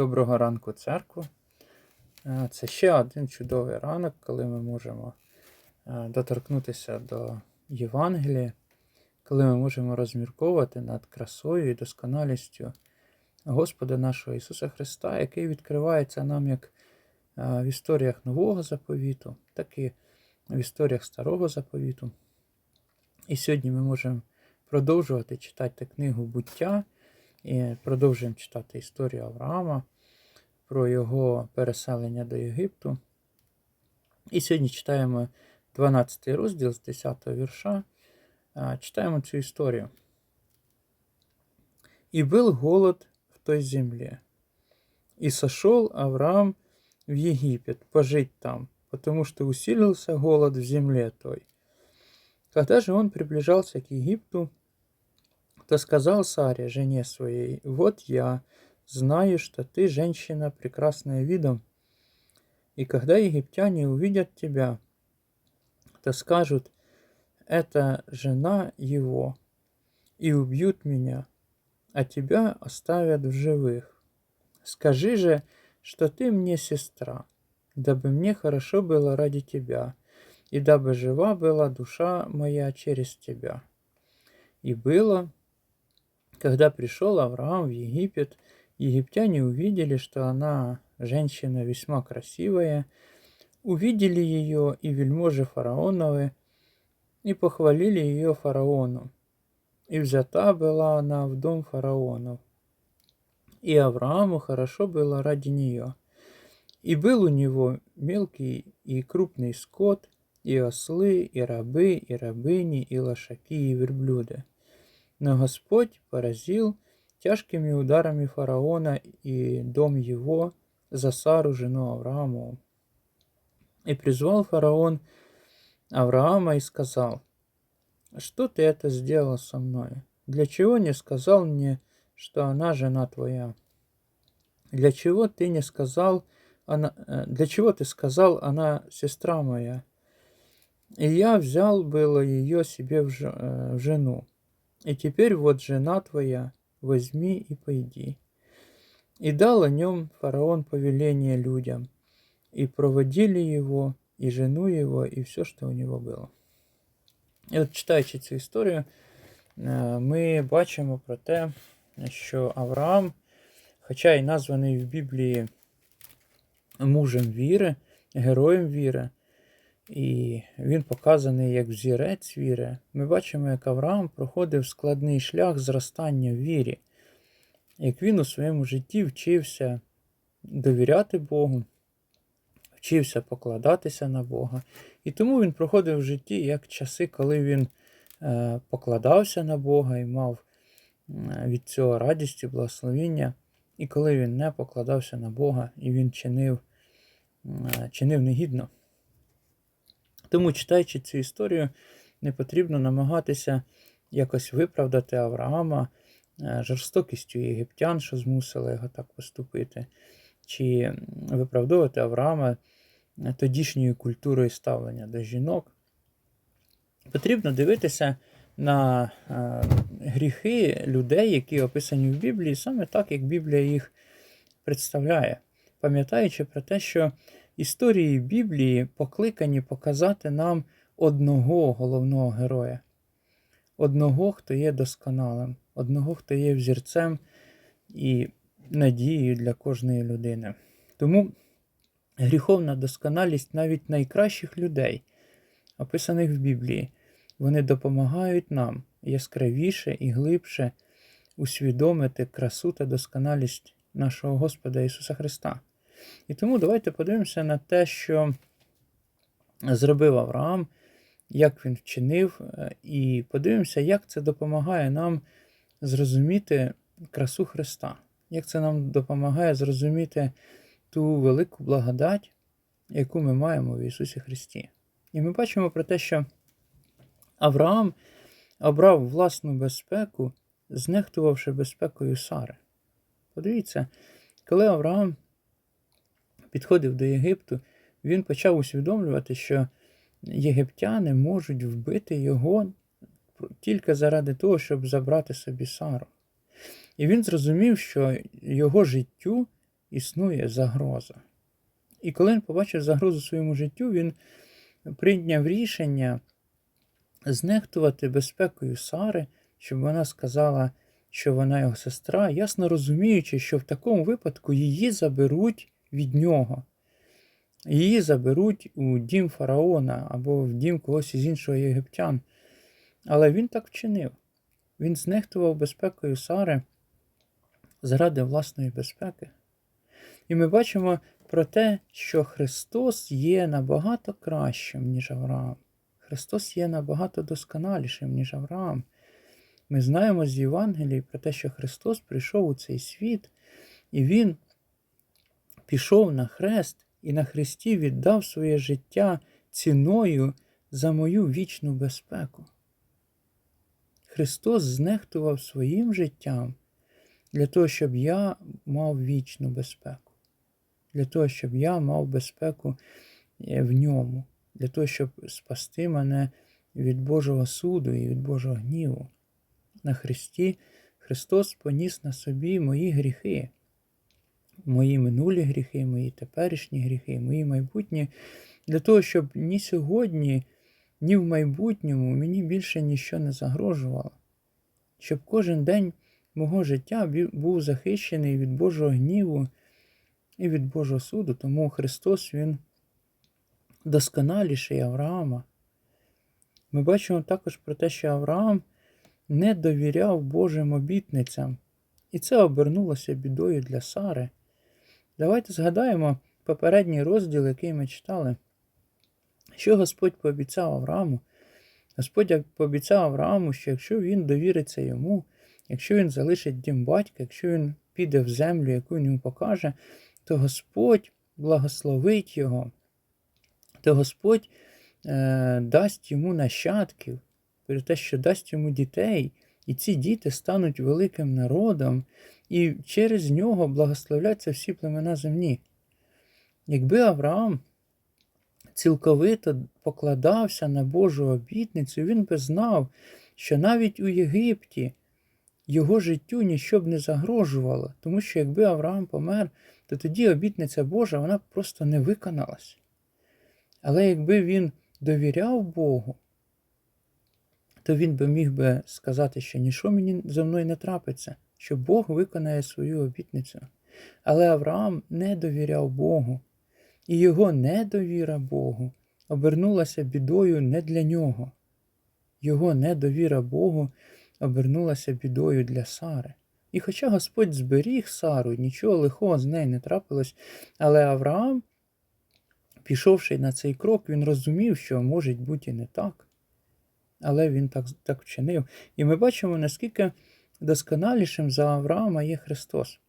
Доброго ранку, церкву. Е, Це ще один чудовий ранок, коли ми можемо е, доторкнутися до Євангелія, коли ми можемо розмірковувати над красою і досконалістю Господа нашого Ісуса Христа, який відкривається нам як е, в історіях Нового заповіту, так і в історіях Старого заповіту. І сьогодні ми можемо продовжувати читати книгу буття. І продовжуємо читати історію Авраама про його переселення до Єгипту. І сьогодні читаємо 12 розділ з 10 вірша. Читаємо цю історію. «И был голод в той земле. И сошел Авраам в Египет пожить там, потому что усилился голод в земле той. Когда же он приближался к Египту, то сказал Саре, жене своей, «Вот я знаю, что ты женщина, прекрасная видом, и когда египтяне увидят тебя, то скажут, это жена его, и убьют меня, а тебя оставят в живых. Скажи же, что ты мне сестра, дабы мне хорошо было ради тебя, и дабы жива была душа моя через тебя». И было, когда пришел Авраам в Египет, египтяне увидели, что она женщина весьма красивая, увидели ее и вельможи фараоновы, и похвалили ее фараону. И взята была она в дом фараонов. И Аврааму хорошо было ради нее. И был у него мелкий и крупный скот, и ослы, и рабы, и рабыни, и лошаки, и верблюды. Но Господь поразил тяжкими ударами фараона и дом его за Сару, жену Аврааму. И призвал фараон Авраама и сказал, «Что ты это сделал со мной? Для чего не сказал мне, что она жена твоя? Для чего ты не сказал, она, э, для чего ты сказал, она сестра моя? И я взял было ее себе в э, жену. И теперь вот жена твоя, возьми и пойди. И дал о нем фараон повеление людям, и проводили его, и жену его, и все, что у него было. І от читаючи цю історію, е, ми бачимо про те, що Авраам, хоча й названий в Біблії мужем віри, героєм віри, і він показаний як взірець віри. Ми бачимо, як Авраам проходив складний шлях зростання в вірі, як він у своєму житті вчився довіряти Богу, вчився покладатися на Бога. І тому він проходив в житті як часи, коли він е, покладався на Бога і мав е, від цього радість і благословіння, і коли він не покладався на Бога і він чинив, е, чинив негідно. Тому, читаючи цю історію, не потрібно намагатися якось виправдати Авраама е, жорстокістю єгиптян, що змусили його так поступити, чи виправдовувати Авраама е, тодішньою культурою ставлення до жінок. Потрібно дивитися на е, гріхи людей, які описані в Біблії, саме так, як Біблія їх представляє, пам'ятаючи про те, що історії Біблії покликані показати нам одного головного героя, одного, хто є досконалим, одного, хто є взірцем і надією для кожної людини. Тому гріховна досконалість навіть найкращих людей, описаних в Біблії, вони допомагають нам яскравіше і глибше усвідомити красу та досконалість нашого Господа Ісуса Христа. І тому давайте подивимося на те, що зробив Авраам, як він вчинив, е, і подивимося, як це допомагає нам зрозуміти красу Христа, як це нам допомагає зрозуміти ту велику благодать, яку ми маємо в Ісусі Христі. І ми бачимо про те, що Авраам обрав власну безпеку, знехтувавши безпекою Сари. Подивіться, коли Авраам підходив до Єгипту, він почав усвідомлювати, що єгиптяни можуть вбити його тільки заради того, щоб забрати собі Сару. І він зрозумів, що його життю існує загроза. І коли він побачив загрозу своєму життю, він прийняв рішення знехтувати безпекою Сари, щоб вона сказала, що вона його сестра, ясно розуміючи, що в такому випадку її заберуть від нього. Її заберуть у дім фараона або в дім когось із іншого єгиптян. Але він так вчинив. Він знехтував безпекою Сари заради власної безпеки. І ми бачимо про те, що Христос є набагато кращим, ніж Авраам. Христос є набагато досконалішим, ніж Авраам. Ми знаємо з Євангелії про те, що Христос прийшов у цей світ, і Він пішов на хрест і на хресті віддав своє життя ціною за мою вічну безпеку. Христос знехтував своїм життям для того, щоб я мав вічну безпеку, для того, щоб я мав безпеку е, в ньому, для того, щоб спасти мене від Божого суду і від Божого гніву. На Христі Христос поніс на собі мої гріхи, мої минулі гріхи, мої теперішні гріхи, мої майбутні, для того, щоб ні сьогодні, ні в майбутньому мені більше ніщо не загрожувало, щоб кожен день мого життя був захищений від Божого гніву і від Божого суду, тому Христос Він досконаліший Авраама. Ми бачимо також про те, що Авраам не довіряв Божим обітницям, і це обернулося бідою для Сари. Давайте згадаємо попередній розділ, який ми читали, що Господь пообіцяв Аврааму. Господь пообіцяв Аврааму, що якщо він довіриться йому, якщо він залишить дім батька, якщо він піде в землю, яку він йому покаже, то Господь благословить його, то Господь е, дасть йому нащадків, те, що дасть йому дітей, і ці діти стануть великим народом, і через нього благословляться всі племена земні. Якби Авраам цілковито покладався на Божу обітницю, він би знав, що навіть у Єгипті його життю нічого б не загрожувало, тому що якби Авраам помер, то тоді обітниця Божа вона просто не виконалась. Але якби він довіряв Богу, то він би міг би сказати, що нічого мені зо мною не трапиться, що Бог виконає свою обітницю. Але Авраам не довіряв Богу, і його недовіра Богу обернулася бідою не для нього. Його недовіра Богу обернулася бідою для Сари. І хоча Господь зберіг Сару, нічого лихого з нею не трапилось, але Авраам, пішовши на цей крок, він розумів, що може бути і не так. Але він так так вчинив. І ми бачимо, наскільки досконалішим за Авраама є Христос.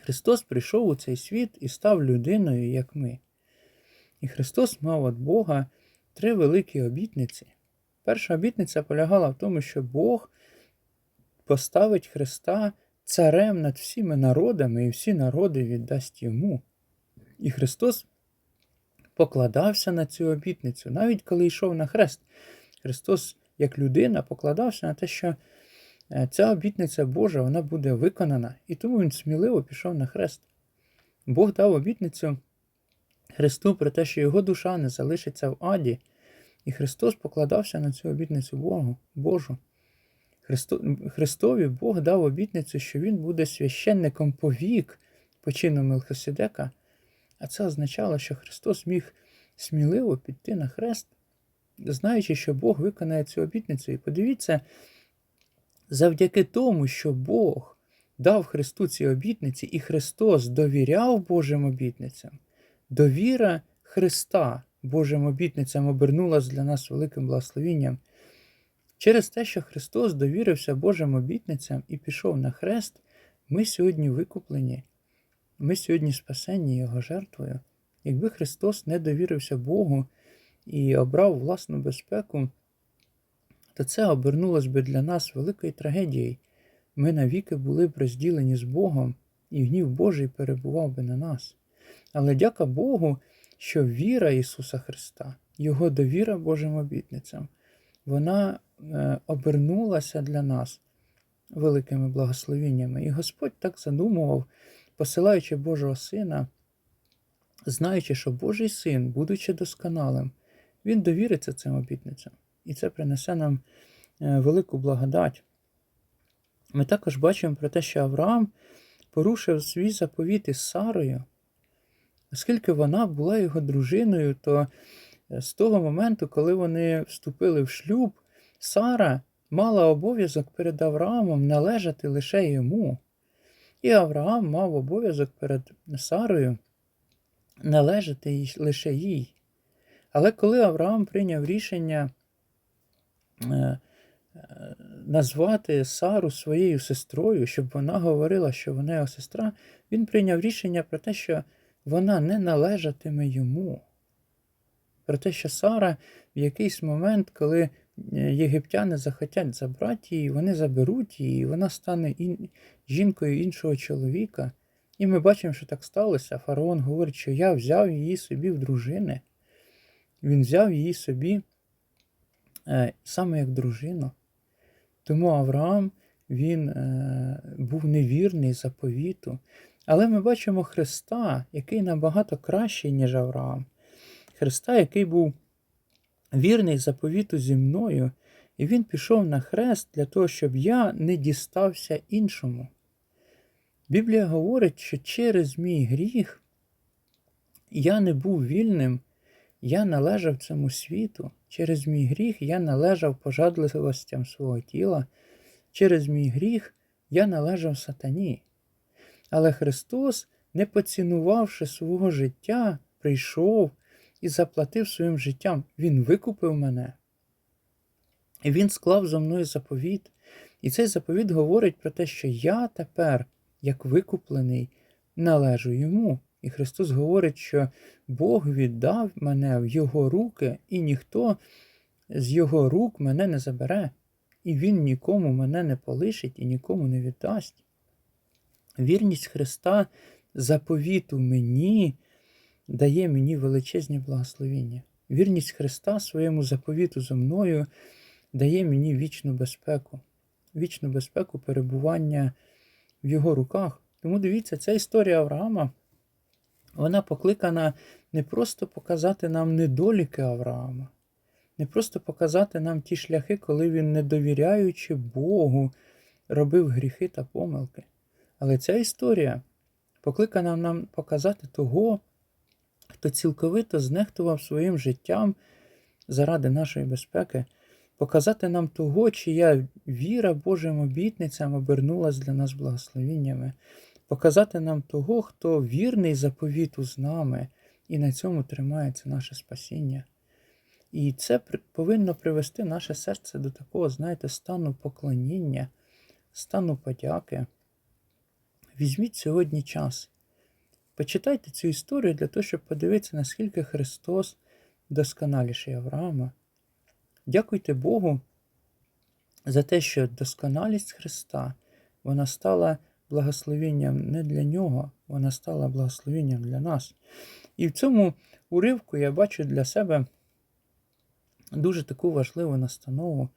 Христос прийшов у цей світ і став людиною, як ми. І Христос мав від Бога три великі обітниці. Перша обітниця полягала в тому, що Бог поставить Христа царем над всіми народами, і всі народи віддасть йому. І Христос покладався на цю обітницю, навіть коли йшов на хрест. Христос, як людина, покладався на те, що е, ця обітниця Божа вона буде виконана, і тому він сміливо пішов на хрест. Бог дав обітницю Христу про те, що його душа не залишиться в аді, і Христос покладався на цю обітницю Богу, Божу. Христові Бог дав обітницю, що Він буде священником повік по чину Мелхиседека, а це означало, що Христос міг сміливо піти на хрест, знаючи, що Бог виконає цю обітницю. І подивіться, завдяки тому, що Бог дав Христу ці обітниці, і Христос довіряв Божим обітницям, довіра Христа Божим обітницям обернулась для нас великим благословінням. Через те, що Христос довірився Божим обітницям і пішов на хрест, ми сьогодні викуплені, ми сьогодні спасені Його жертвою. Якби Христос не довірився Богу і обрав власну безпеку, то це обернулось би для нас великою трагедією. Ми навіки були б розділені з Богом, і гнів Божий перебував би на нас. Але дяка Богу, що віра Ісуса Христа, Його довіра Божим обітницям, вона е, обернулася для нас великими благословеннями. І Господь так задумував посилаючи Божого Сина, знаючи, що Божий син, будучи досконалим, він довіриться цим обітницям. І це принесе нам е, велику благодать. Ми також бачимо про те, що Авраам порушив свій заповіт із Сарою, оскільки вона була його дружиною, то е, з того моменту, коли вони вступили в шлюб, Сара мала обов'язок перед Авраамом належати лише йому. І Авраам мав обов'язок перед Сарою належати лише їй. Але коли Авраам прийняв рішення е, е, назвати Сару своєю сестрою, щоб вона говорила, що вона його сестра, він прийняв рішення про те, що вона не належатиме йому. Про те, що Сара в якийсь момент, коли е, єгиптяни захотять забрати її, вони заберуть її, і вона стане ін... жінкою іншого чоловіка. І ми бачимо, що так сталося. Фараон говорить, що я взяв її собі в дружини. Він взяв її собі е, саме як дружину. Тому Авраам він е, був невірний заповіту. Але ми бачимо Христа, який набагато кращий, ніж Авраам. Христа, який був вірний заповіту зі мною, і він пішов на хрест для того, щоб я не дістався іншому. Біблія говорить, що через мій гріх я не був вільним, я належав цьому світу. Через мій гріх я належав пожадливостям свого тіла, через мій гріх я належав сатані. Але Христос, не поцінувавши свого життя, прийшов і заплатив своїм життям. Він викупив мене. І Він склав зо мною заповіт. І цей заповіт говорить про те, що я тепер, як викуплений, належу йому. І Христос говорить, що Бог віддав мене в Його руки, і ніхто з Його рук мене не забере, і Він нікому мене не полишить і нікому не віддасть. Вірність Христа заповіту мені дає мені величезні благословіння. Вірність Христа своєму заповіту зо мною дає мені вічну безпеку, вічну безпеку перебування в Його руках. Тому дивіться, ця історія Авраама, вона покликана не просто показати нам недоліки Авраама, не просто показати нам ті шляхи, коли він, не довіряючи Богу, робив гріхи та помилки. Але ця історія покликана нам показати того, хто цілковито знехтував своїм життям заради нашої безпеки, показати нам того, чия віра Божим обітницям обернулась для нас благословіннями, показати нам того, хто вірний заповіту з нами, і на цьому тримається наше спасіння. І це повинно привести наше серце до такого, знаєте, стану поклоніння, стану подяки. Візьміть сьогодні час. Почитайте цю історію для того, щоб подивитися, наскільки Христос досконаліший Авраама. Дякуйте Богу за те, що досконалість Христа вона стала благословенням не для нього, вона стала благословенням для нас. І в цьому уривку я бачу для себе дуже таку важливу настанову.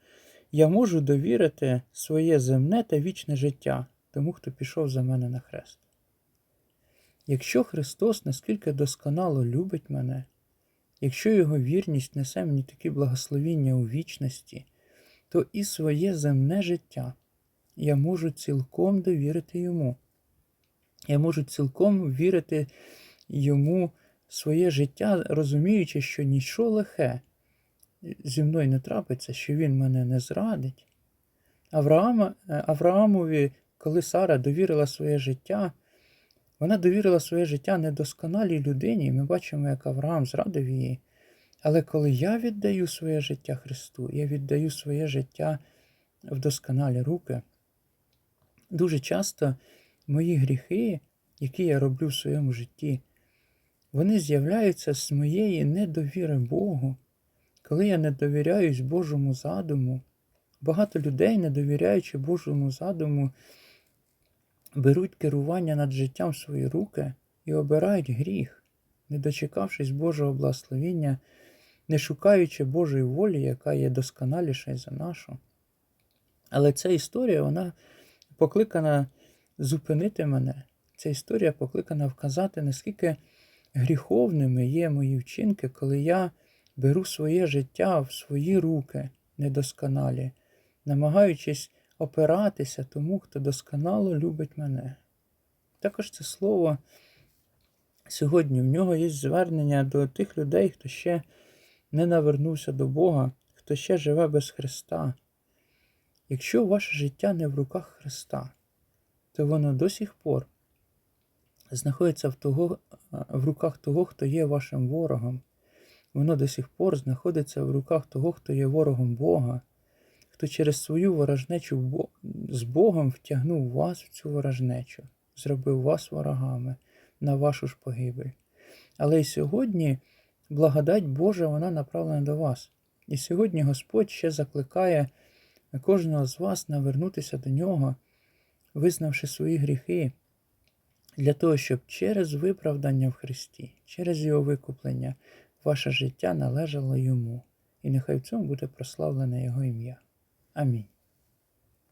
Я можу довірити своє земне та вічне життя тому, хто пішов за мене на хрест. Якщо Христос наскільки досконало любить мене, якщо Його вірність несе мені такі благословіння у вічності, то і своє земне життя я можу цілком довірити Йому. Я можу цілком вірити Йому своє життя, розуміючи, що нічого лихе зі мною не трапиться, що Він мене не зрадить. Авраама, е, Авраамові, коли Сара довірила своє життя, вона довірила своє життя недосконалій людині, і ми бачимо, як Авраам зрадив її. Але коли я віддаю своє життя Христу, я віддаю своє життя в досконалі руки, дуже часто мої гріхи, які я роблю в своєму житті, вони з'являються з моєї недовіри Богу. Коли я не довіряюсь Божому задуму, багато людей, не довіряючи Божому задуму, беруть керування над життям в свої руки і обирають гріх, не дочекавшись Божого благословіння, не шукаючи Божої волі, яка є досконаліша за нашу. Але ця історія, вона покликана зупинити мене. ця історія покликана вказати, наскільки гріховними є мої вчинки, коли я беру своє життя в свої руки недосконалі, намагаючись опиратися тому, хто досконало любить мене. Також це слово сьогодні в нього є звернення до тих людей, хто ще не навернувся до Бога, хто ще живе без Христа. Якщо ваше життя не в руках Христа, то воно до сих пор знаходиться в, того, в руках того, хто є вашим ворогом. Воно до сих пор знаходиться в руках того, хто є ворогом Бога, хто через свою ворожнечу з Богом втягнув вас в цю ворожнечу, зробив вас ворогами на вашу ж погибель. Але й сьогодні благодать Божа вона направлена до вас. І сьогодні Господь ще закликає кожного з вас навернутися до нього, визнавши свої гріхи, для того, щоб через виправдання в Христі, через Його викуплення, ваше життя належало йому. І нехай в цьому буде прославлене Його ім'я. Амінь.